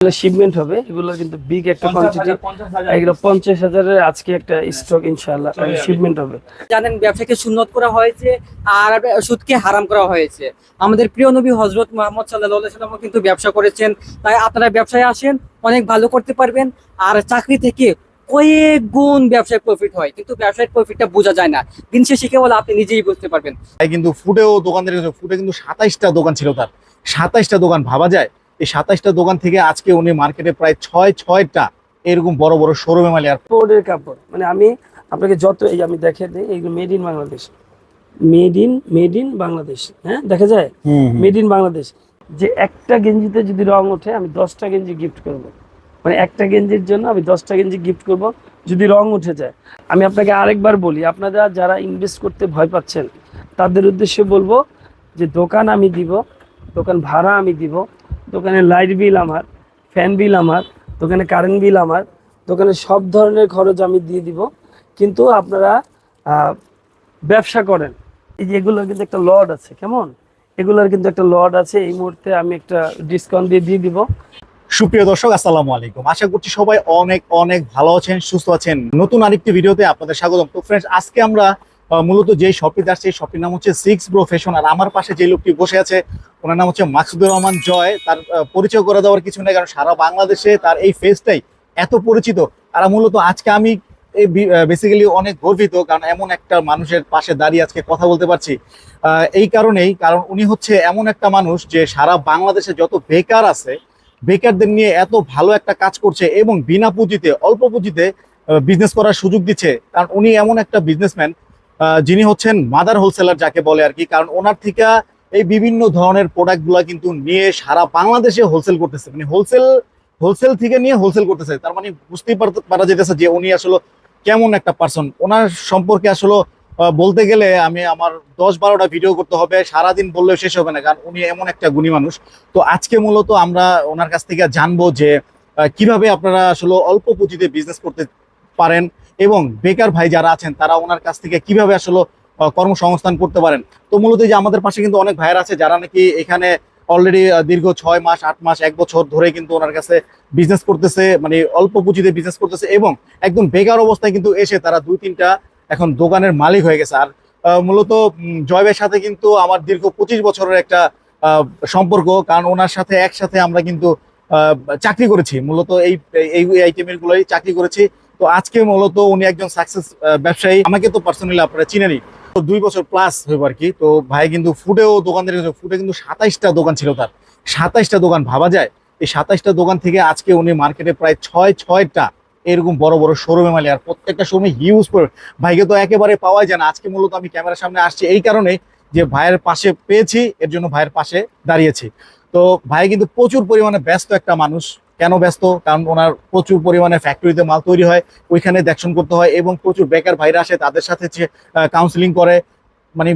Shipment হবে। এগুলো কিন্তু বিগ একটা কোয়ান্টিটি এগুলো পঞ্চাশ হাজারের আজকে একটা স্টক ইনশাআল্লাহ শিপমেন্ট হবে। জানেন ব্যবসাকে সুন্নত করা হয়েছে আর সুদকে হারাম করা হয়েছে। আমাদের প্রিয় নবী হজরত মোহাম্মদ সাল্লাহ সাল্লামও কিন্তু ব্যবসা করেছেন। তাই আপনারা ব্যবসায় আসেন অনেক ভালো করতে পারবেন। আর চাকরি থেকে কয়েক গুণ ব্যবসায় প্রফিট হয়। কিন্তু ব্যবসায় প্রফিটটা বোঝা যায় না। দিন শেষে কেবল আপনি নিজেই বুঝতে পারবেন। তাই কিন্তু ফুডেও দোকানদার ফুডে কিন্তু সাতাইশটা দোকান ছিল তার। সাতাইশটা দোকান ভাবা যায়? এই সাতাইশটা দোকান থেকে আজকে উনি মার্কেটে প্রায় ছয় ছয়টা এরকম বড় বড় শোরুমে মালি আর কাপড়ের কাপড়। মানে আমি আপনাকে যত এই আমি দেখে দিই এইগুলো made in Bangladesh made in made in Bangladesh হ্যাঁ দেখা যায়? মেড ইন বাংলাদেশ যে একটা গেঞ্জিতে যদি রং ওঠে আমি দশটা গেঞ্জি গিফট করব। মানে একটা গেঞ্জির জন্য আমি দশটা গেঞ্জি গিফট করব যদি রং উঠে যায়। আমি আপনাকে আরেকবার বলি আপনারা যারা ইনভেস্ট করতে ভয় পাচ্ছেন তাদের উদ্দেশ্যে বলব যে দোকান আমি দিব দোকান ভাড়া আমি দিব দোকানে লাইট বিল আমার ফ্যান বিল আমার, দোকানে কারেন্ট বিল আমার, দোকানে সব ধরনের খরচ আমি দিয়ে দিব। কিন্তু আপনারা ব্যবসা করেন। এই যে এগুলোর কিন্তু একটা লড আছে, কেমন? এগুলোর কিন্তু একটা লড আছে, এই মুহূর্তে আমি একটা ডিসকাউন্ট দিয়ে দিয়ে দিব। সুপ্রিয় দর্শক, আসসালামু আলাইকুম। আশা করছি সবাই অনেক অনেক ভালো আছেন, সুস্থ আছেন। নতুন আরেকটি ভিডিওতে আপনাদের স্বাগতম। তো ফ্রেন্ডস আজকে আমরা মূলত যে শপটিতে আসছে এই শপটির নাম হচ্ছে সিক্স ব্রো ফ্যাশন আর আমার পাশে যে লোকটি বসে আছে, ওনার নাম হচ্ছে মাকসুদুর রহমান জয়। তার পরিচয় করে দেওয়ার কিছু নেই, কারণ সারা বাংলাদেশে তার এই ফেসটাই এত পরিচিত। আর মূলত আজকে আমি এই বেসিক্যালি অনেক গর্বিত, কারণ এমন একটা মানুষের পাশে দাঁড়িয়ে আজকে কথা বলতে পারছি। এই কারণেই, কারণ উনি হচ্ছে এমন একটা মানুষ যে সারা বাংলাদেশে যত বেকার আছে, বেকারদের নিয়ে এত ভালো একটা কাজ করছে এবং বিনা পুঁজিতে, অল্প পুঁজিতে বিজনেস করার সুযোগ দিচ্ছে। কারণ উনি এমন একটা বিজনেসম্যান যিনি হচ্ছেন মাদার হোলসেলার যাকে বলে আর কি, কারণ ওনার থেকে এই বিভিন্ন ধরনের প্রোডাক্টগুলো কিন্তু নিয়ে সারা বাংলাদেশে হোলসেল করতেছে। মানে হোলসেল হোলসেল থেকে নিয়ে হোলসেল করতেছে। তার মানে বুঝতেই পারা যেতেছে যে উনি আসলে কেমন একটা পার্সন ওনার সম্পর্কে আসলে বলতে গেলে আমি আমার দশ বারোটা ভিডিও করতে হবে, সারাদিন বললেও শেষ হবে না, কারণ উনি এমন একটা গুণী মানুষ। তো আজকে মূলত আমরা ওনার কাছ থেকে জানব যে কীভাবে আপনারা আসলে অল্প পুঁজিতে বিজনেস করতে পারেন এবং বেকার ভাই যারা আছেন, তারা ওনার কাছ থেকে কীভাবে আসলে কর্মসংস্থান করতে পারেন? তো মূলত যে আমাদের পাশে কিন্তু অনেক ভাইয়ের আছে, যারা নাকি এখানে অলরেডি দীর্ঘ ছয় মাস, আট মাস, এক বছর ধরে কিন্তু ওনার কাছে বিজনেস করতেছে মানে অল্প পুঁজিতে বিজনেস করতেছে এবং একদম বেকার অবস্থায় কিন্তু এসে তারা দুই, তিনটা এখন দোকানের মালিক হয়ে গেছে। আর মূলত জয়বের সাথে কিন্তু আমার দীর্ঘ পঁচিশ বছরের একটা সম্পর্ক, কারণ ওনার সাথে একসাথে আমরা কিন্তু চাকরি করেছি। মূলত এই এই আইটেমের গুলোই চাকরি করেছি। তো আজকে মূলত উনি একজন সাকসেস ব্যবসায়ী। আমাকে তো পার্সোনালি আপনারা চিনেনি তো দুই বছর প্লাস হইব আর কি তো ভাই কিন্তু ফুডেও দোকানদারি ফুডে কিন্তু সাতাইশটা দোকান ছিল তার। সাতাইশটা দোকান, ভাবা যায়? এই সাতাইশটা দোকান থেকে আজকে উনি মার্কেটে প্রায় ছয়, ছয়টা এরকম বড় বড় শোরুমে মালি আর প্রত্যেকটা শোরুমে হিউজ ভাইকে তো একেবারে পাওয়া যায় না। আজকে মূলত আমি ক্যামেরার সামনে আসছি এই কারণে যে ভাইয়ের পাশে পেয়েছি, এর জন্য ভাইয়ের পাশে দাঁড়িয়েছি। তো ভাই কিন্তু প্রচুর পরিমাণে ব্যস্ত একটা মানুষ। কেন ব্যস্ত? কারণ ওনার প্রচুর পরিমাণে ফ্যাক্টরিতে মাল তৈরি হয়, ওইখানে দেখশন করতে হয় এবং প্রচুর বেকার ভাইরা আসে তাদের সাথে কাউন্সিলিং করে মানে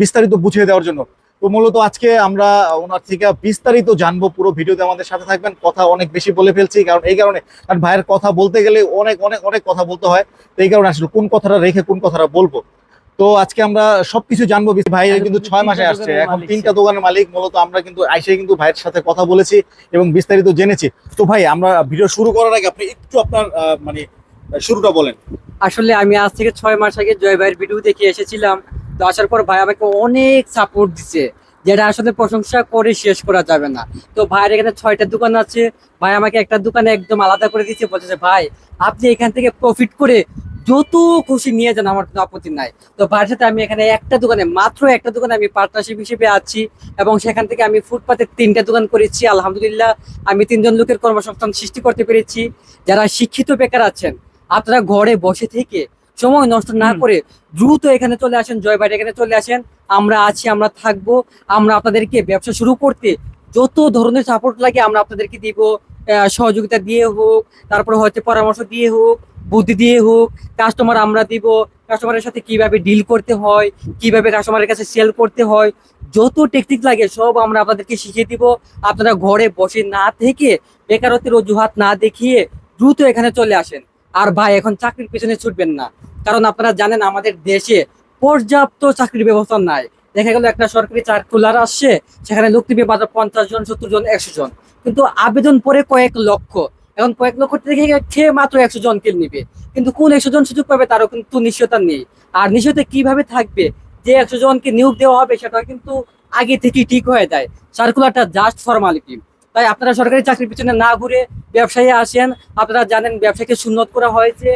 বিস্তারিত বুঝিয়ে দেওয়ার জন্য। তো মূলত আজকে আমরা ওনার থেকে বিস্তারিত জানব, পুরো ভিডিওতে আমাদের সাথে থাকবেন, কথা অনেক বেশি বলে ফেলছি, কারণ এই কারণে কারণ ভাইয়ের কথা বলতে গেলে অনেক অনেক অনেক কথা বলতে হয়। তো এই কারণে আসলে, কোন কথাটা রেখে কোন কথাটা বলব? তো আজকে আমরা সবকিছু জানব ভাই কিন্তু ছয় মাসে আসছে। এখন তিনটা দোকানের মালিক মূলত আমরা কিন্তু আইসে কিন্তু ভাইয়ের সাথে কথা বলেছি এবং বিস্তারিত জেনেছি। তো ভাই আমরা ভিডিও শুরু করার আগে আপনি একটু আপনার মানে শুরুটা বলেন। আসলে আমি আজ থেকে ছয় মাস আগে জয় ভাইয়ের ভিডিও দেখে এসেছিলাম। তো আসার পর ভাই আমাকে অনেক সাপোর্ট দিছে। যেটা আসলে প্রশংসা করে শেষ করা যাবে না। তো ভাইয়ের এখানে ছয়টা দোকান আছে। ভাই আমাকে একটা দোকানে একদম আলাদা করে দিচ্ছে বলছে ভাই আপনি এখান থেকে প্রফিট করে যত খুশি নিয়ে যান আমার কোনো আপত্তি নাই। তো সাথে আমি এখানে একটা দোকানে মাত্র একটা দোকানে আমি পার্টনারশিপ হিসেবে আছি এবং সেখান থেকে আমি ফুটপাতে তিনটা দোকান করেছি। আলহামদুলিল্লাহ আমি তিনজন লোকের কর্মসংস্থান সৃষ্টি করতে পেরেছি। যারা শিক্ষিত বেকার আছেন আপনারা ঘরে বসে থেকে সময় নষ্ট না করে দ্রুত এখানে চলে আসেন জয় এখানে চলে আসেন। আমরা আছি আমরা থাকব আমরা আপনাদেরকে ব্যবসা শুরু করতে যত ধরনের সাপোর্ট লাগে আমরা আপনাদেরকে দিব। সহযোগিতা দিয়ে হোক তারপরে হয়তো পরামর্শ দিয়ে হোক বুদ্ধি দিয়ে হোক কাস্টমার আমরা দিব কাস্টমারের সাথে কীভাবে ডিল করতে হয়, কীভাবে কাস্টমারের কাছে সেল করতে হয়, যত টেকনিক লাগে সব আমরা আপনাদেরকে শিখিয়ে দিব। আপনারা ঘরে বসে না থেকে বেকারত্বের অজুহাত না দেখিয়ে দ্রুত এখানে চলে আসেন। আর ভাই, এখন চাকরির পিছনে ছুটবেন না। কারণ আপনারা জানেন আমাদের দেশে পর্যাপ্ত চাকরির ব্যবস্থা নাই। দেখা গেল একটা সরকারি চার্কুলার আসছে, সেখানে লোক নিবে মাত্র পঞ্চাশ জন, সত্তর জন, একশো জন। কিন্তু আবেদন পরে কয়েক লক্ষ। এখন কয়েক লক্ষ থেকে খেয়ে মাত্র একশো জন জনকে নিবে। কিন্তু কোন একশো জন সুযোগ পাবে তারও কিন্তু নিশ্চয়তা নেই। আর নিশ্চয়তা কীভাবে থাকবে? যে একশো জনকে নিয়োগ দেওয়া হবে সেটা কিন্তু আগে থেকেই ঠিক হয়ে যায়। সার্কুলারটা জাস্ট ফর্মালিটি তাই আপনারা সরকারি চাকরির পিছনে না ঘুরে ব্যবসায়ী আসেন, আপনারা জানেন ব্যবসাকে সুন্নত করা হয়েছে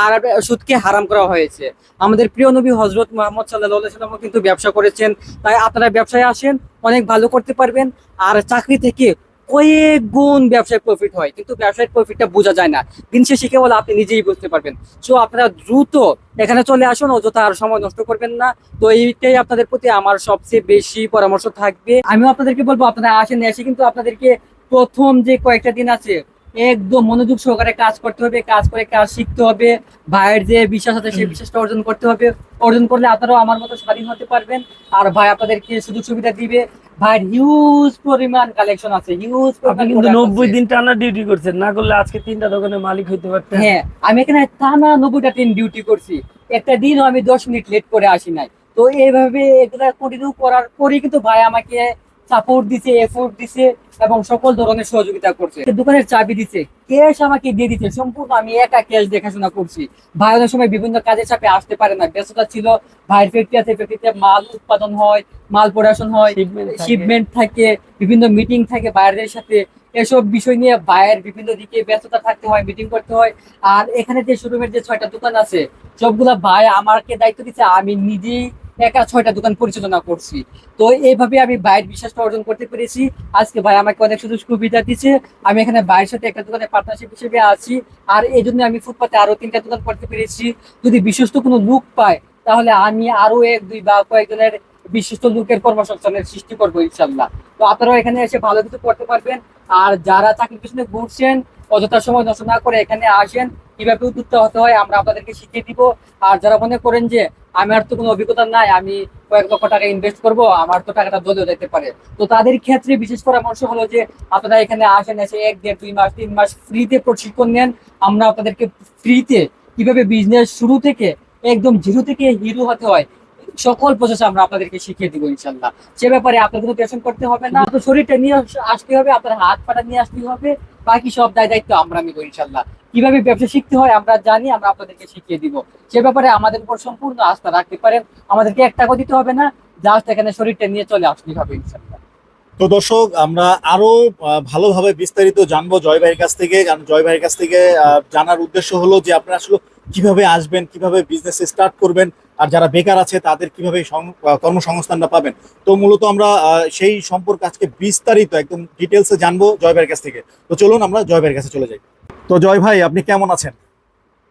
আর সুদকে হারাম করা হয়েছে। আমাদের প্রিয় নবী হজরত মোহাম্মদ সাল্লাহ কিন্তু ব্যবসা করেছেন। তাই আপনারা ব্যবসায় আসেন, অনেক ভালো করতে পারবেন। আর চাকরি থেকে কয়েক গুণ ব্যবসায় প্রফিট হয় কিন্তু ব্যবসায়িক প্রফিটটা বোঝা যায় না। দিন শেষে কেবল আপনি নিজেই বুঝতে পারবেন। সো আপনারা দ্রুত এখানে চলে আসুন অযথা আর সময় নষ্ট করবেন না। তো এইটাই আপনাদের প্রতি আমার সবচেয়ে বেশি পরামর্শ থাকবে। আমিও আপনাদেরকে বলব আপনারা আসেন এসে কিন্তু আপনাদেরকে প্রথম যে কয়েকটা দিন আছে একদম মনোযোগ সহকারে কাজ করতে হবে কাজ করে কাজ শিখতে হবে। ভাইয়ের যে বিশ্বাস আছে সেই বিশ্বাসটা অর্জন করতে হবে। অর্জন করলে আপনারাও আমার মতো স্বাধীন হতে পারবেন। আর ভাই আপনাদেরকে সুযোগ সুবিধা দিবে। ভাইয়ের হিউজ পরিমাণ কালেকশন আছে হিউজ আপনি কিন্তু নব্বই দিন টানা ডিউটি করছেন না করলে আজকে তিনটা দোকানের মালিক হইতে পারতেন। হ্যাঁ আমি এখানে টানা নব্বইটা দিন ডিউটি করছি। একটা দিনও আমি দশ মিনিট লেট করে আসি নাই। তো এইভাবে এগুলা কন্টিনিউ করার পরে কিন্তু ভাই আমাকে সাপোর্ট দিছে এফোর্ট দিছে। এবং সকল ধরনের সহযোগিতা করছে। দোকানের চাবি দিছে ক্যাশ আমাকে দিয়ে দিচ্ছে সম্পূর্ণ আমি একা ক্যাশ দেখাশোনা করছি। ভাই অনেক সময় বিভিন্ন কাজের চাপে আসতে পারে না ব্যস্ততা ছিল ভাইয়ের ফ্যাক্টরি আছে ফ্যাক্টরিতে মাল উৎপাদন হয় মাল প্রোডাকশন হয়। শিপমেন্ট থাকে। বিভিন্ন মিটিং থাকে বাইরের সাথে। এসব বিষয় নিয়ে বাইরের বিভিন্ন দিকে ব্যস্ততা থাকতে হয় মিটিং করতে হয়। আর এখানে যে শোরুমের যে ছয়টা দোকান আছে সবগুলা ভাই আমাকে দায়িত্ব দিচ্ছে আমি নিজেই একা ছয়টা দোকান পরিচালনা করছি। তো এইভাবে আমি বাইরের বিশ্বাসটা অর্জন করতে পেরেছি। আজকে ভাই আমাকে অনেক সুযোগ সুবিধা দিচ্ছে আমি এখানে বাইরের সাথে একটা দোকানে পার্টনারশিপ হিসেবে আছি। আর এই জন্য আমি ফুটপাতে আরও তিনটা দোকান করতে পেরেছি। যদি বিশ্বস্ত কোনো লোক পায়, তাহলে আমি আরও এক, দুই বা কয়েকজনের বিশিষ্ট লোকের কর্মসংস্থানের সৃষ্টি করব ইনশাল্লাহ তো আপনারাও এখানে এসে ভালো কিছু করতে পারবেন। আর যারা চাকরির পিছনে ঘুরছেন, অযথা সময় নষ্ট না করে এখানে আসেন। কীভাবে উদ্যুক্ত হতে হয়, আমরা আপনাদেরকে শিখিয়ে দিব। আর যারা মনে করেন যে আমার তো কোনো অভিজ্ঞতা নাই, আমি কয়েক লক্ষ টাকা ইনভেস্ট করব, আমার তো টাকাটা দলেও যেতে পারে। তো তাদের ক্ষেত্রে বিশেষ পরামর্শ হলো যে, আপনারা এখানে আসেন, এসে এক দেড়, দুই মাস, তিন মাস ফ্রিতে প্রশিক্ষণ নেন। আমরা আপনাদেরকে ফ্রিতে কীভাবে বিজনেস শুরু থেকে একদম জিরো থেকে হিরো হতে হয় সকল প্রসেস আমরা আপনাদেরকে শিখিয়ে দিব ইনশাল্লাহ সে ব্যাপারে আপনার কোনো টেনশন করতে হবে না। আপনার শরীরটা নিয়ে আসতে হবে আপনার হাত পাটা নিয়ে আসতে হবে বাকি সব দায় দায়িত্ব আমরা নিব ইনশাল্লাহ কীভাবে ব্যবসা শিখতে হয় আমরা জানি আমরা আপনাদেরকে শিখিয়ে দিব। সে ব্যাপারে আমাদের উপর সম্পূর্ণ আস্থা রাখতে পারেন। আমাদেরকে এক টাকা দিতে হবে না জাস্ট এখানে শরীরটা নিয়ে চলে আসলেই হবে ইনশাল্লাহ তো দর্শক আমরা আরও ভালোভাবে বিস্তারিত জানব জয় ভাইয়ের কাছ থেকে। কারণ জয় ভাইয়ের কাছ থেকে জানার উদ্দেশ্য হলো যে আপনারা আসলে কীভাবে আসবেন কীভাবে বিজনেস স্টার্ট করবেন আর যারা বেকার আছে তাদের কীভাবে কর্মসংস্থানটা পাবেন? তো মূলত আমরা সেই সম্পর্কে আজকে বিস্তারিত একদম ডিটেলসে জানব জয় ভাইয়ের কাছ থেকে। তো চলুন আমরা জয় ভাইয়ের কাছে চলে যাই। তো জয় ভাই আপনি কেমন আছেন?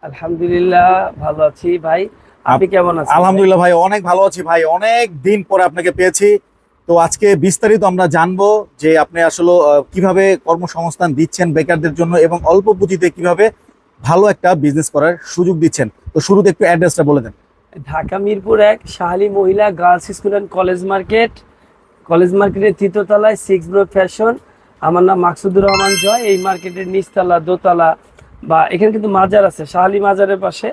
আলহামদুলিল্লাহ ভালো আছি ভাই। আপনি কেমন আছেন? আলহামদুলিল্লাহ ভাই অনেক ভালো আছি ভাই। অনেক দিন পরে আপনাকে পেয়েছি। তো আজকে বিস্তারিত আমরা জানব যে আপনি আসলে কীভাবে কর্মসংস্থান দিচ্ছেন বেকারদের জন্য এবং অল্প পুঁজিতে কীভাবে ভালো একটা বিজনেস করার সুযোগ দিচ্ছেন। তো শুরুতে একটু অ্যাড্রেসটা বলে দেন। ঢাকা মিরপুর এক শাহালি মহিলা girls school and college market. College মার্কেটের তৃতীয়তলায় সিক্স ব্রো ফ্যাশন। আমার নাম মাকসুদুর রহমান জয়। এই মার্কেটের নিচতলা, দোতলা বা এখানে কিন্তু মাজার আছে, শাহালি মাজারের পাশে।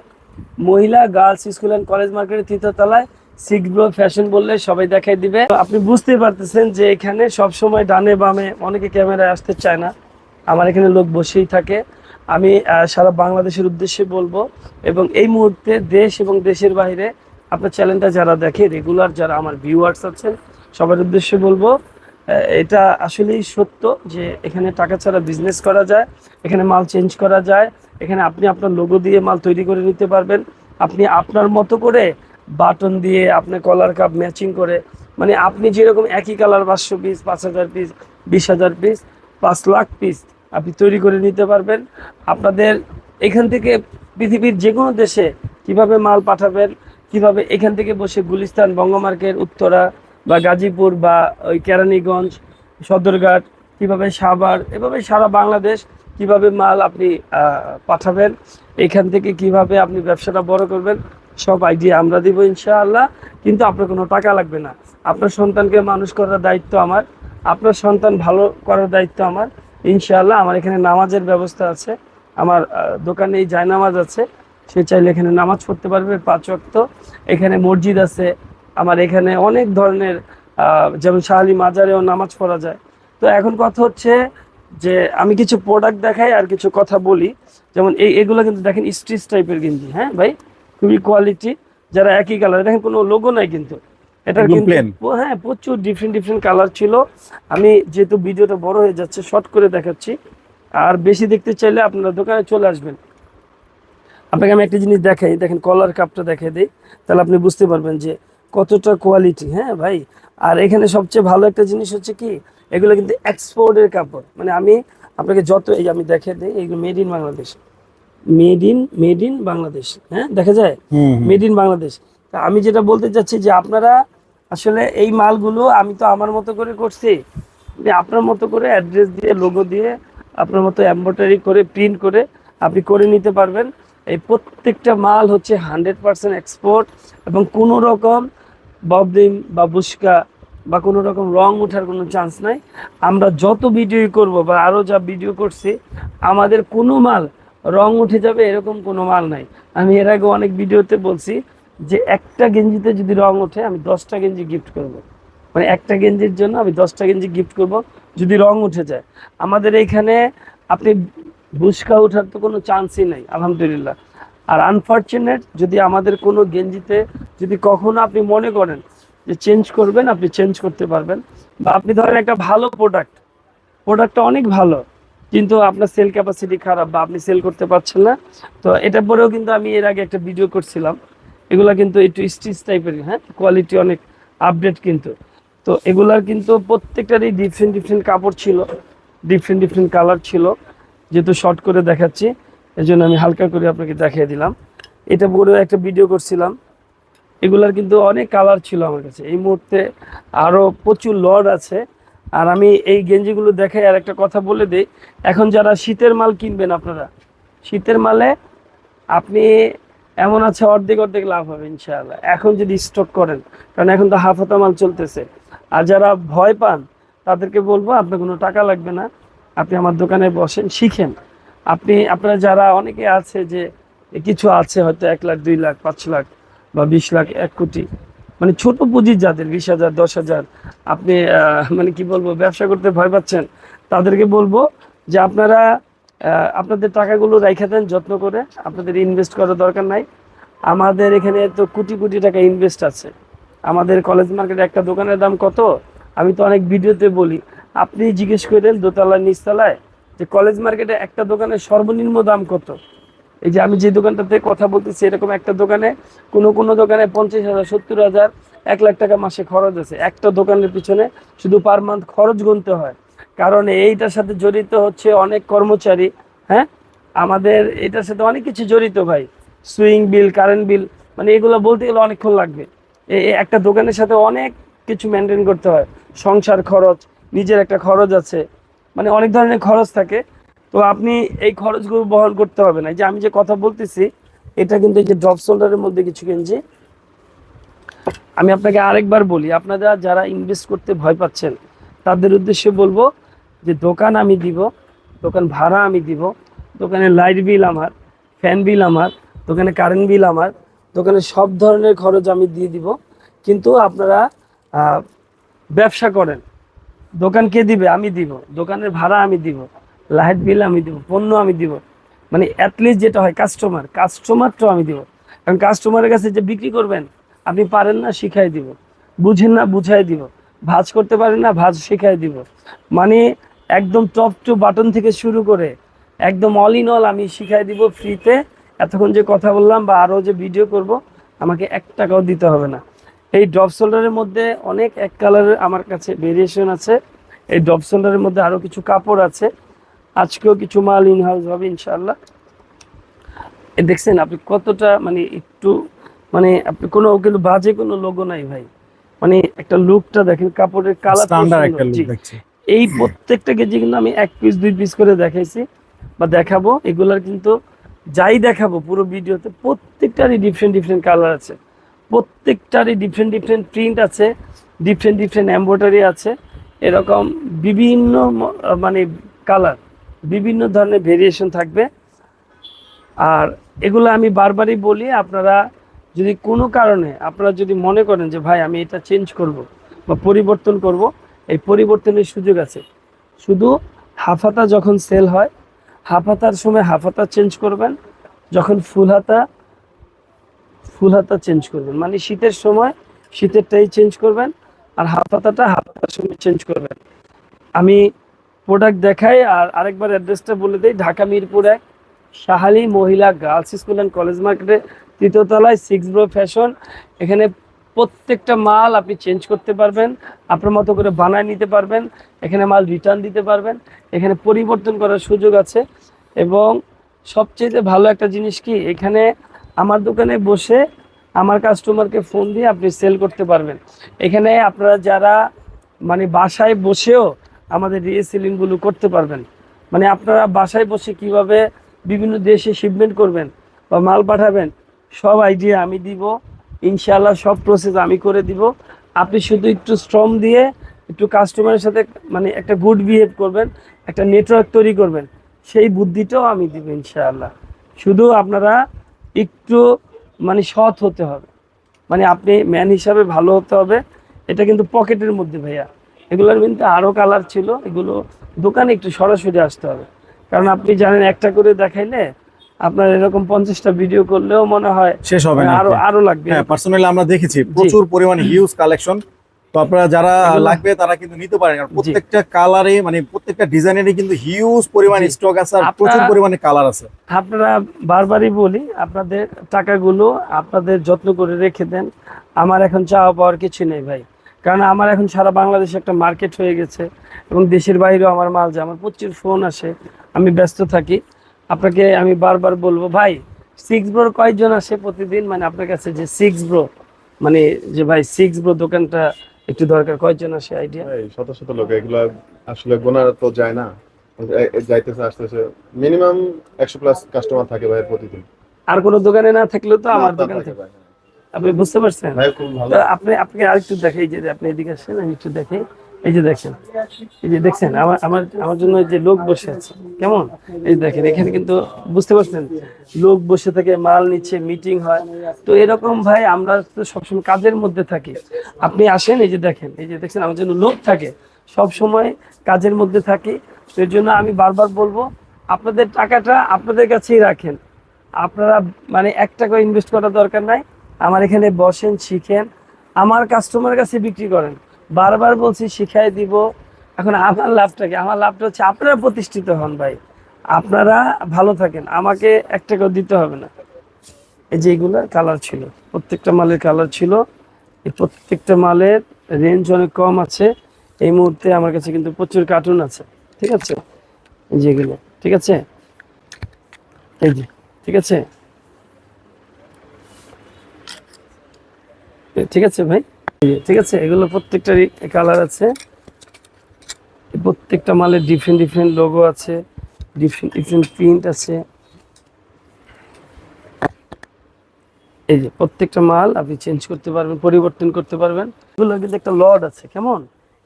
মহিলা গার্লস স্কুল অ্যান্ড কলেজ মার্কেটের তৃতীয়তলায় সিক্স ব্রো ফ্যাশন বললে সবাই দেখাই দিবে। আপনি বুঝতে পারতেছেন যে এখানে সব সময় ডানে বামে অনেকে ক্যামেরায় আসতে চায় না। আমার এখানে লোক বসেই থাকে। আমি সারা বাংলাদেশের উদ্দেশ্যে বলব এবং এই মুহূর্তে দেশ এবং দেশের বাইরে আপনার চ্যানেলটা যারা দেখে রেগুলার যারা আমার ভিউয়ার্স আছেন, সবার উদ্দেশ্যে বলব এটা আসলেই সত্য যে এখানে টাকা ছাড়া বিজনেস করা যায়, এখানে মাল চেঞ্জ করা যায়, এখানে আপনি আপনার লোগো দিয়ে মাল তৈরি করে নিতে পারবেন। আপনি আপনার মতো করে বাটন দিয়ে আপনি কলার কাপ ম্যাচিং করে মানে আপনি যেরকম একই কালার পাঁচশো পিস পাঁচ হাজার পিস বিশ হাজার পিস পাঁচ লাখ পিস আপনি তৈরি করে নিতে পারবেন। আপনাদের এখান থেকে পৃথিবীর যে কোনো দেশে কীভাবে মাল পাঠাবেন, কীভাবে এখান থেকে বসে গুলিস্তান বঙ্গমার্কেট উত্তরা বা গাজীপুর বা ওই কেরানীগঞ্জ, সদরঘাট, কীভাবে সাভার, এভাবে সারা বাংলাদেশ কীভাবে মাল আপনি পাঠাবেন, এখান থেকে কীভাবে আপনি ব্যবসাটা বড় করবেন, সব আইডিয়া আমরা দিব ইনশাআল্লাহ। কিন্তু আপনার কোনো টাকা লাগবে না। আপনার সন্তানকে মানুষ করার দায়িত্ব আমার। আপনার সন্তান ভালো করার দায়িত্ব আমার। ইনশাআল্লাহ আমার এখানে নামাজের ব্যবস্থা আছে। আমার দোকানে এই জায়নামাজ আছে। সে চাইলে এখানে নামাজ পড়তে পারবে পাঁচ ওয়াক্ত। এখানে মসজিদ আছে। আমার এখানে অনেক ধরনের যেমন শাহালি মাজারেও নামাজ পড়া যায়। তো এখন কথা হচ্ছে যে আমি কিছু প্রোডাক্ট দেখাই আর কিছু কথা বলি। যেমন এই, এগুলো কিন্তু দেখেন স্ট্রিচ টাইপের গেঞ্জি হ্যাঁ ভাই? খুবই কোয়ালিটি যারা একই কালার দেখেন কোনো লোগো নাই কিন্তু। এটা কিন্তু হ্যাঁ প্রচুর ডিফারেন্ট ডিফারেন্ট কালার ছিল। আমি যেহেতু ভিডিওটা বড় হয়ে যাচ্ছে শর্ট করে দেখাচ্ছি। আর বেশি দেখতে চাইলে আপনারা দোকানে চলে আসবেন। আপনাকে আমি একটা জিনিস দেখাই দেখেন কলার কাপটা দেখাই দিই। তাহলে আপনি বুঝতে পারবেন যে কতটা কোয়ালিটি হ্যাঁ ভাই? আর এখানে সবচেয়ে ভালো একটা জিনিস হচ্ছে কি এগুলো কিন্তু এক্সপোর্টের কাপড়। মানে আমি আপনাকে যত এই আমি দেখে দিই এগুলো made in Bangladesh. Made in made in Bangladesh হ্যাঁ দেখা যায়? Made in Bangladesh. তা আমি যেটা বলতে চাচ্ছি যে আপনারা আসলে এই মালগুলো আমি তো আমার মতো করে করছি। আপনি আপনার মতো করে অ্যাড্রেস দিয়ে লোগো দিয়ে, আপনার মতো এম্ব্রয়ডারি করে প্রিন্ট করে আপনি করে নিতে পারবেন। এই প্রত্যেকটা মাল হচ্ছে হান্ড্রেড পার্সেন্ট এক্সপোর্ট এবং কোনো রকম ববদিম বা বুস্কা বা কোনো রকম রং ওঠার কোনো চান্স নাই। আমরা যত ভিডিওই করব বা আরও যা ভিডিও করছি, আমাদের কোনো মাল রং উঠে যাবে এরকম কোনো মাল নাই। আমি এর আগে অনেক ভিডিওতে বলছি যে একটা গেঞ্জিতে যদি রং ওঠে, আমি দশটা গেঞ্জি গিফট করব। মানে একটা গেঞ্জির জন্য আমি দশটা গেঞ্জি গিফট করব, যদি রং উঠে যায়। আমাদের এইখানে আপনি বুসকা ওঠার তো কোনো চান্সই নাই, আলহামদুলিল্লাহ। আর আনফর্চুনেট যদি আমাদের কোনো গেঞ্জিতে যদি কখনো আপনি মনে করেন যে চেঞ্জ করবেন, আপনি চেঞ্জ করতে পারবেন। বা আপনি ধরেন একটা ভালো প্রোডাক্ট প্রোডাক্টটা অনেক ভালো, কিন্তু আপনার সেল ক্যাপাসিটি খারাপ বা আপনি সেল করতে পারছেন না। তো এটা পরেও কিন্তু আমি এর আগে একটা ভিডিও করছিলাম। এগুলা কিন্তু একটু স্টিচ টাইপের হ্যাঁ? কোয়ালিটি অনেক আপডেট কিন্তু। তো এগুলার কিন্তু প্রত্যেকটারই ডিফারেন্ট ডিফারেন্ট কাপড় ছিল ডিফারেন্ট ডিফারেন্ট কালার ছিল। যেহেতু শর্ট করে দেখাচ্ছি এই জন্য আমি হালকা করে আপনাকে দেখিয়ে দিলাম। এটা পরেও একটা ভিডিও করছিলাম। এগুলার কিন্তু অনেক কালার ছিল আমার কাছে। এই মুহূর্তে আরও প্রচুর লড আছে। আর আমি এই গেঞ্জিগুলো দেখাই আর একটা কথা বলে দিই। এখন যারা শীতের মাল কিনবেন আপনারা, শীতের মালে আপনি এমন আছে, অর্ধেক অর্ধেক লাভ হবে, ইনশাআল্লাহ। এখন যদি স্টক করেন, কারণ এখন তো হাফ হাতা মাল চলতেছে। আর যারা ভয় পান, তাদেরকে বলব, আপনার কোনো টাকা লাগবে না। আপনি আমার দোকানে বসেন, শিখেন। আপনি, আপনারা যারা, অনেকে আছে যে কিছু আছে, হয়তো এক লাখ, দুই লাখ, পাঁচ লাখ বা বিশ লাখ, এক কোটি। মানে ছোট পুঁজির যাদের, বিশ হাজার, দশ হাজার, আপনি মানে কি বলব, ব্যবসা করতে ভয় পাচ্ছেন, তাদেরকে বলব যে আপনারা আপনাদের টাকাগুলো রেখে দেন, যত্ন করে। আপনাদের ইনভেস্ট করার দরকার নাই। আমাদের এখানে তো কোটি কোটি টাকা ইনভেস্ট আছে। আমাদের কলেজ মার্কেটে একটা দোকানের দাম কত? আমি তো অনেক ভিডিওতে বলি। আপনি জিজ্ঞেস করেন দোতলা, নিচতলায়, যে কলেজ মার্কেটে একটা দোকানের সর্বনিম্ন দাম কত? এই যে আমি যে দোকানটাতে কথা বলতেছি, এরকম একটা দোকানে, কোনো কোনো দোকানে পঞ্চাশ হাজার, সত্তর হাজার, এক লাখ টাকা মাসে খরচ আছে। একটা দোকানের পিছনে শুধু পার মান্থ খরচ গুনতে হয়। কারণ এইটার সাথে জড়িত হচ্ছে অনেক কর্মচারী হ্যাঁ? আমাদের এটার সাথে অনেক কিছু জড়িত ভাই। সুইং বিল, কারেন্ট বিল মানে এগুলো বলতে গেলে অনেকক্ষণ লাগবে। একটা দোকানের সাথে অনেক কিছু মেনটেন করতে হয়। সংসার খরচ, নিজের একটা খরচ আছে। মানে অনেক ধরনের খরচ থাকে। তো আপনি এই খরচগুলো বহন করতে হবে না। যে আমি যে কথা বলতেছি, এটা কিন্তু এই যে ড্রপ শোল্ডারের মধ্যে কিছু গেঞ্জি। আমি আপনাকে আরেকবার বলি, আপনারা যারা ইনভেস্ট করতে ভয় পাচ্ছেন, তাদের উদ্দেশ্যে বলব যে দোকান আমি দিব, দোকান ভাড়া আমি দিব, দোকানে লাইট বিল আমার ফ্যান বিল আমার, দোকানে কারেন্ট বিল আমার, দোকানে সব ধরনের খরচ আমি দিয়ে দিব। কিন্তু আপনারা ব্যবসা করেন। দোকান কে দিবে? আমি দিব। দোকানের ভাড়া আমি দিব। লাইট বিল আমি দিব। পণ্য আমি দিব। মানে অ্যাটলিস্ট যেটা হয় কাস্টমার কাস্টমারটাও আমি দিব। কারণ কাস্টমারের কাছে যে বিক্রি করবেন, আপনি পারেন না, শিখাই দিব। বুঝেন না, বুঝাই দিব। ভাজ করতে পারেন না, ভাজ শিখাই দিব। মানে একদম টপ টু বাটন থেকে শুরু করে একদম অল ইন অল আমি শিখাই দিব ফ্রিতে এতক্ষণ যে কথা বললাম বা আরও যে ভিডিও করব আমাকে এক টাকাও দিতে হবে না। এই ড্রপ শোল্ডারের মধ্যে অনেক এক কালারের আমার কাছে ভেরিয়েশন আছে। এই ড্রপ শোল্ডারের মধ্যে আরও কিছু কাপড় আছে। আজকেও কিছু মাল ইন হাউস হবে ইনশাল্লাহ এ দেখছেন আপনি কতটা মানে একটু মানে আপনি কোনো কিন্তু বাজে কোনো লোগো নাই ভাই। মানে একটা লুকটা দেখেন কাপড়ের কালার স্ট্যান্ডার্ড একটা লুক দেখছি। এই প্রত্যেকটা কেজি কিন্তু আমি এক পিস দুই পিস করে দেখাইছি বা দেখাবো। এগুলার কিন্তু যাই দেখাবো, পুরো ভিডিওতে প্রত্যেকটারই ডিফারেন্ট ডিফারেন্ট কালার আছে। প্রত্যেকটারই ডিফারেন্ট ডিফারেন্ট প্রিন্ট আছে ডিফারেন্ট ডিফারেন্ট এম্ব্রয়ডারি আছে। এরকম বিভিন্ন মানে কালার বিভিন্ন ধরনের ভেরিয়েশন থাকবে। আর এগুলো আমি বারবারই বলি, আপনারা যদি কোনো কারণে, আপনারা যদি মনে করেন যে, ভাই, আমি এটা চেঞ্জ করব বা পরিবর্তন করব এই পরিবর্তনের সুযোগ আছে। শুধু হাফাতা যখন সেল হয়, হাফাতার সময় হাফাতা চেঞ্জ করবেন, যখন ফুল হাতা ফুল হাতা চেঞ্জ করবেন। মানে শীতের সময় শীতেরটাই চেঞ্জ করবেন আর হাফাতাটা হাফাতার সময় চেঞ্জ করবেন। আমি প্রোডাক্ট দেখাই আর আরেকবার অ্যাড্রেসটা বলে দিই। ঢাকা মিরপুর এক সাহালি মহিলা গার্লস স্কুল অ্যান্ড কলেজ মার্কেটে তৃতীয়তলায় সিক্স ব্রো ফ্যাশন এখানে প্রত্যেকটা মাল আপনি চেঞ্জ করতে পারবেন, আপনার মতো করে বানায় নিতে পারবেন, এখানে মাল রিটার্ন দিতে পারবেন, এখানে পরিবর্তন করার সুযোগ আছে। এবং সবচেয়ে ভালো একটা জিনিস কি, এখানে আমার দোকানে বসে আমার কাস্টমারকে ফোন দিয়ে আপনি সেল করতে পারবেন। এখানে আপনারা যারা মানে বাসায় বসেও আমাদের রিসেলিংগুলো করতে পারবেন মানে আপনারা বাসায় বসে কীভাবে বিভিন্ন দেশে শিপমেন্ট করবেন বা মাল পাঠাবেন, সব আইডিয়া আমি দিব। ইনশাআল্লাহ সব প্রসেস আমি করে দিব। আপনি শুধু একটু শ্রম দিয়ে একটু কাস্টমারের সাথে মানে একটা গুড বিহেভ করবেন, একটা নেটওয়ার্ক তৈরি করবেন, সেই বুদ্ধিটাও আমি দিব ইনশাআল্লাহ। শুধু আপনারা একটু মানে সৎ হতে হবে। মানে আপনি ম্যান হিসাবে ভালো হতে হবে, এটা কিন্তু পকেটের মধ্যে ভাইয়া। এগুলোর কিন্তু আরও কালার ছিল, এগুলো দোকানে একটু সরাসরি আসতে হবে। কারণ আপনি জানেন একটা করে দেখাইলে আপনার এরকম পঞ্চাশটা ভিডিও করলেও মনে হয় শেষ হবে না আরও আরও লাগবে। হ্যাঁ পার্সোনালি আমরা দেখেছি প্রচুর পরিমাণে হিউজ কালেকশন তো আপনারা যারা লাগবে তারা কিন্তু নিতে পারেন। কারণ প্রত্যেকটা কালারে মানে প্রত্যেকটা ডিজাইনেরই কিন্তু হিউজ পরিমাণে স্টক আছে আর প্রচুর পরিমাণে কালার আছে। আপনারা বারবারই বলি আপনাদের টাকাগুলো আপনাদের যত্ন করে রেখে দেন। আমার এখন চাওয়া পাওয়ার কিছু নেই ভাই। কারণ আমার এখন সারা বাংলাদেশে একটা মার্কেট হয়ে গেছে এবং দেশের বাইরেও আমার মাল যায়। আমার প্রচুর ফোন আসে। আমি ব্যস্ত থাকি। আপনাকে আমি বারবার বলব ভাই সিক্স ব্রোর কয়েকজন আসে প্রতিদিন? মানে আপনার কাছে যে সিক্স ব্রো মানে যে ভাই সিক্স ব্রো দোকানটা একটু দরকার কয়েকজন আসে? আইডিয়া শত শত লোক এগুলা আসলে গোনা তো যায় না। যাইতেছে আসতেছে। মিনিমাম একশো প্লাস কাস্টমার থাকে ভাইয়ের প্রতিদিন। আর কোনো দোকানে না থাকলেও তো আমার দোকান থাকে থেকে। আপনি বুঝতে পারছেন? ভাই আপনি আপনি আরেকটু দেখে এই যে আপনি এদিকে আসেন আমি একটু দেখে এই যে দেখেন, এই যে দেখছেন আমার আমার আমার জন্য যে লোক বসে আছে, কেমন? এই দেখেন, এখানে কিন্তু বুঝতে পারছেন, লোক বসে থাকে, মাল নিচ্ছে মিটিং হয়। তো এরকম ভাই, আমরা তো সবসময় কাজের মধ্যে থাকি। আপনি আসেন, এই যে দেখেন, এই যে দেখছেন আমার জন্য লোক থাকে। সব সময় কাজের মধ্যে থাকি। তো এর জন্য আমি বারবার বলব, আপনাদের টাকাটা আপনাদের কাছেই রাখেন। আপনারা মানে এক টাকা ইনভেস্ট করার দরকার নাই। আমার এখানে বসেন, শিখেন। আমার কাস্টমারের কাছে বিক্রি করেন। বারবার বলছি, শিখাই দিব। এখন আমার লাভটা কি? আমার লাভটা হচ্ছে আপনারা প্রতিষ্ঠিত হন ভাই। আপনারা ভালো থাকেন। আমাকে এক টাকাও দিতে হবে না। এই যে এগুলোর কালার ছিল, প্রত্যেকটা মালের কালার ছিল। এই প্রত্যেকটা মালের রেঞ্জ অনেক কম আছে। এই মুহূর্তে আমার কাছে কিন্তু প্রচুর কার্টুন আছে। ঠিক আছে? এই যে এগুলো, ঠিক আছে? এই যে, ঠিক আছে? ঠিক আছে ভাই? ঠিক আছে? এগুলো প্রত্যেকটারই কালার আছে। প্রত্যেকটা মালের ডিফারেন্ট ডিফারেন্ট লোগো আছে ডিফারেন্ট ডিফারেন্ট প্রিন্ট আছে। এই যে, প্রত্যেকটা মাল আপনি চেঞ্জ করতে পারবেন, পরিবর্তন করতে পারবেন। এগুলোর কিন্তু একটা লড আছে, কেমন?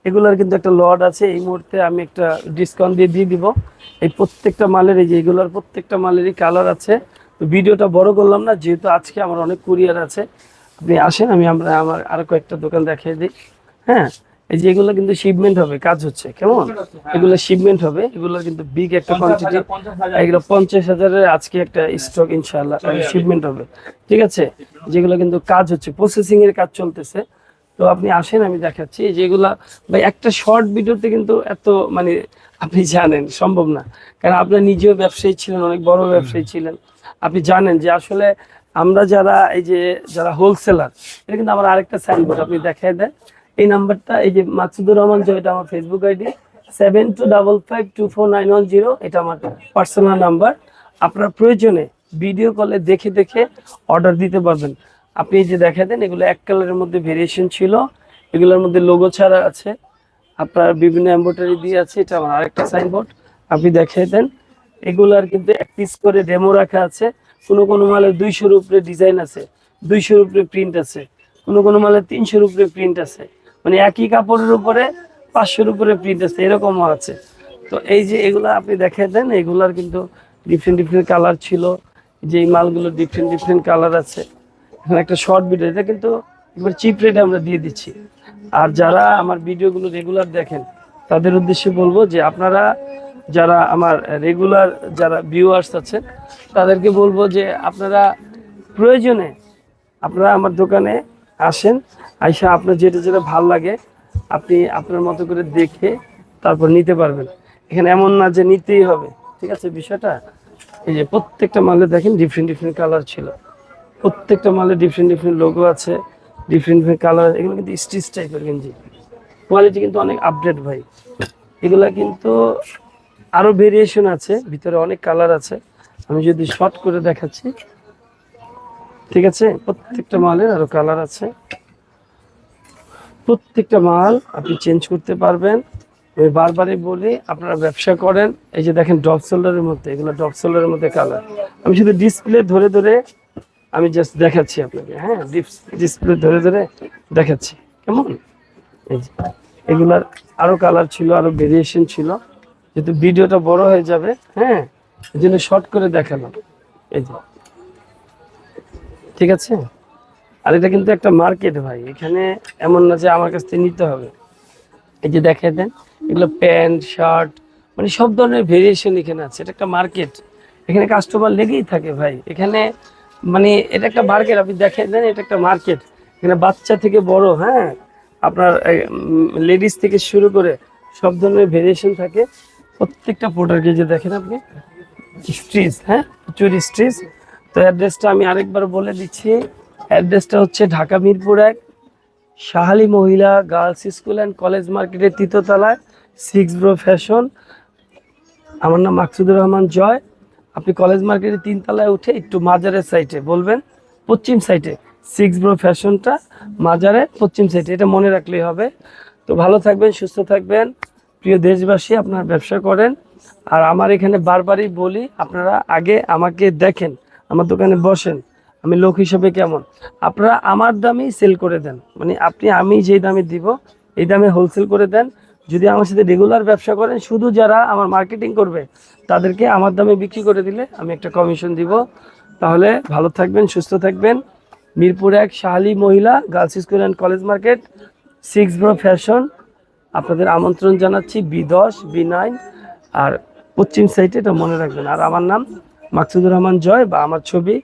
এগুলোর কিন্তু একটা লড আছে। এই মুহূর্তে আমি একটা ডিসকাউন্ট দিয়ে দিয়ে দিব। এই প্রত্যেকটা মালের, এই যে, এগুলোর প্রত্যেকটা মালেরই কালার আছে। ভিডিওটা বড় করলাম না, যেহেতু আজকে আমার অনেক কুরিয়ার আছে। আপনি আসেন আমি আমরা আমার আরও কয়েকটা দোকান দেখিয়ে দিই। হ্যাঁ এই যে এগুলো কিন্তু শিপমেন্ট হবে কাজ হচ্ছে কেমন? এগুলো শিপমেন্ট হবে এগুলো কিন্তু বিগ একটা কোয়ান্টিটি এগুলো পঞ্চাশ হাজারের আজকে একটা স্টক ইনশাআল্লাহ শিপমেন্ট হবে। ঠিক আছে? যেগুলো কিন্তু কাজ হচ্ছে প্রসেসিং এর কাজ চলতেছে। তো আপনি আসেন আমি দেখাচ্ছি। যেগুলা ভাই একটা শর্ট ভিডিওতে কিন্তু এত মানে আপনি জানেন সম্ভব না। কারণ আপনার নিজেও ব্যবসায়ী ছিলেন অনেক বড় ব্যবসায়ী ছিলেন। আপনি জানেন যে আসলে আমরা যারা এই যে যারা হোলসেলার এটা কিন্তু আমার আরেকটা সাইনবোর্ড আপনি দেখাই দেন। এই নাম্বারটা, এই যে মাকসুদুর রহমান জয় এটা আমার Facebook ID seven two double five two four nine one zero এটা আমার পার্সোনাল নাম্বার আপনার প্রয়োজনে ভিডিও কলে দেখে দেখে অর্ডার দিতে পারবেন। আপনি যে দেখা দেন, এগুলো এক কালারের মধ্যে ভেরিয়েশন ছিল, এগুলোর মধ্যে লোগো ছাড়া আছে। আপনার বিভিন্ন এম্বোটারি দিয়ে আছে, এটা আমার আরেকটা সাইনবোর্ড আপনি দেখিয়ে দেন। এগুলার কিন্তু এক পিস করে ডেমো রাখা আছে। কোনো কোনো মালের দুইশোর উপরে ডিজাইন আছে, দুইশোর উপরে প্রিন্ট আছে, কোনো কোনো মালে তিনশোর উপরে প্রিন্ট আছে। মানে একই কাপড়ের উপরে পাঁচশোর উপরে প্রিন্ট আছে, এরকমও আছে। তো এই যে এগুলো আপনি দেখিয়ে দেন, এগুলার কিন্তু ডিফারেন্ট ডিফারেন্ট কালার ছিল। যে এই মালগুলো ডিফারেন্ট ডিফারেন্ট কালার আছে। এখানে একটা শর্ট ভিডিও এটা কিন্তু এবার চিপ রেটে আমরা দিয়ে দিচ্ছি। আর যারা আমার ভিডিওগুলো রেগুলার দেখেন, তাদের উদ্দেশ্যে বলব যে আপনারা যারা আমার রেগুলার যারা ভিউয়ার্স আছেন, তাদেরকে বলব যে আপনারা প্রয়োজনে আপনারা আমার দোকানে আসেন, আইসা আপনার যেটা যেটা ভালো লাগে আপনি আপনার মতো করে দেখে তারপর নিতে পারবেন। এখানে এমন না যে নিতেই হবে, ঠিক আছে? বিষয়টা এই যে প্রত্যেকটা মালে দেখেন ডিফারেন্ট ডিফারেন্ট কালার ছিল। প্রত্যেকটা মালে ডিফারেন্ট ডিফারেন্ট লোগো আছে ডিফারেন্ট ডিফারেন্ট কালার এগুলো কিন্তু স্টিচ টাইপের গেঞ্জি। কোয়ালিটি কিন্তু অনেক আপডেট ভাই। এগুলা কিন্তু আরও ভেরিয়েশন আছে, ভিতরে অনেক কালার আছে। আমি যদি শর্ট করে দেখাচ্ছি। ঠিক আছে? প্রত্যেকটা মালের আরও কালার আছে। প্রত্যেকটা মাল আপনি চেঞ্জ করতে পারবেন। আমি বারবারই বলি, আপনারা ব্যবসা করেন। এই যে দেখেন ড্রপ সোল্ডারের মধ্যে, এগুলো ড্রপ সোল্ডারের মধ্যে কালার আমি শুধু ডিসপ্লে ধরে ধরে আমি জাস্ট দেখাচ্ছি আপনাকে হ্যাঁ? ডিসপ্লে ধরে ধরে দেখাচ্ছি। কেমন? এই যে, এগুলার আরও কালার ছিল, আরও ভেরিয়েশন ছিল। যেহেতু ভিডিওটা বড় হয়ে যাবে হ্যাঁ এই জন্য শর্ট করে দেখালাম। এই যে। ঠিক আছে? আর এটা কিন্তু একটা মার্কেট ভাই, এখানে এমন না যে আমার কাছ থেকে নিতে হবে। এই যে দেখে দেন, এগুলো প্যান্ট, শার্ট মানে সব ধরনের ভেরিয়েশন এখানে আছে। এটা একটা মার্কেট এখানে কাস্টমার লেগেই থাকে ভাই। এখানে মানে এটা একটা মার্কেট আপনি দেখে দেন, এটা একটা মার্কেট এখানে বাচ্চা থেকে বড় হ্যাঁ আপনার লেডিস থেকে শুরু করে সব ধরনের ভেরিয়েশন থাকে। প্রত্যেকটা প্রোডাক্টে যে দেখেন আপনি স্ট্রিজ হ্যাঁ? প্রচুর স্ট্রিজ তো অ্যাড্রেসটা আমি আরেকবার বলে দিচ্ছি। অ্যাড্রেসটা হচ্ছে ঢাকা মিরপুর এক, শাহালি মহিলা গার্লস স্কুল অ্যান্ড কলেজ মার্কেটের তৃতীয়তলায় সিক্স ব্রো ফ্যাশন আমার নাম মাকসুদুর রহমান জয়। আপনি কলেজ মার্কেটের তিনতলায় উঠে একটু মাজারের সাইটে বলবেন, পশ্চিম সাইটে সিক্স ব্রো ফ্যাশনটা মাজারের পশ্চিম সাইটে এটা মনে রাখলেই হবে। তো ভালো থাকবেন, সুস্থ থাকবেন। প্রিয় দেশবাসী, আপনার ব্যবসা করেন। আর আমার এখানে বারবারই বলি, আপনারা আগে আমাকে দেখেন, আমার দোকানে বসেন, আমি লোক হিসেবে কেমন। আপনারা আমার দামেই সেল করে দেন। মানে আপনি, আমি যেই দামে দিব, এই দামে হোলসেল করে দেন। যদি আমার সাথে রেগুলার ব্যবসা করেন, শুধু যারা আমার মার্কেটিং করবে, তাদেরকে আমার দামে বিক্রি করে দিলে আমি একটা কমিশন দিব। তাহলে ভালো থাকবেন, সুস্থ থাকবেন। মিরপুর এক শাহালি মহিলা girls school and college market six bro fashion আপনাদের আমন্ত্রণ জানাচ্ছি বি দশ, বি নাইন আর পশ্চিম সাইডে এটা মনে রাখবেন। আর আমার নাম মাকসুদুর রহমান জয় বা আমার ছবি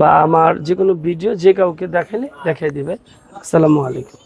বা আমার যে কোনো ভিডিও যে কাউকে দেখালে দেখাই দেবে আসসালামু আলাইকুম।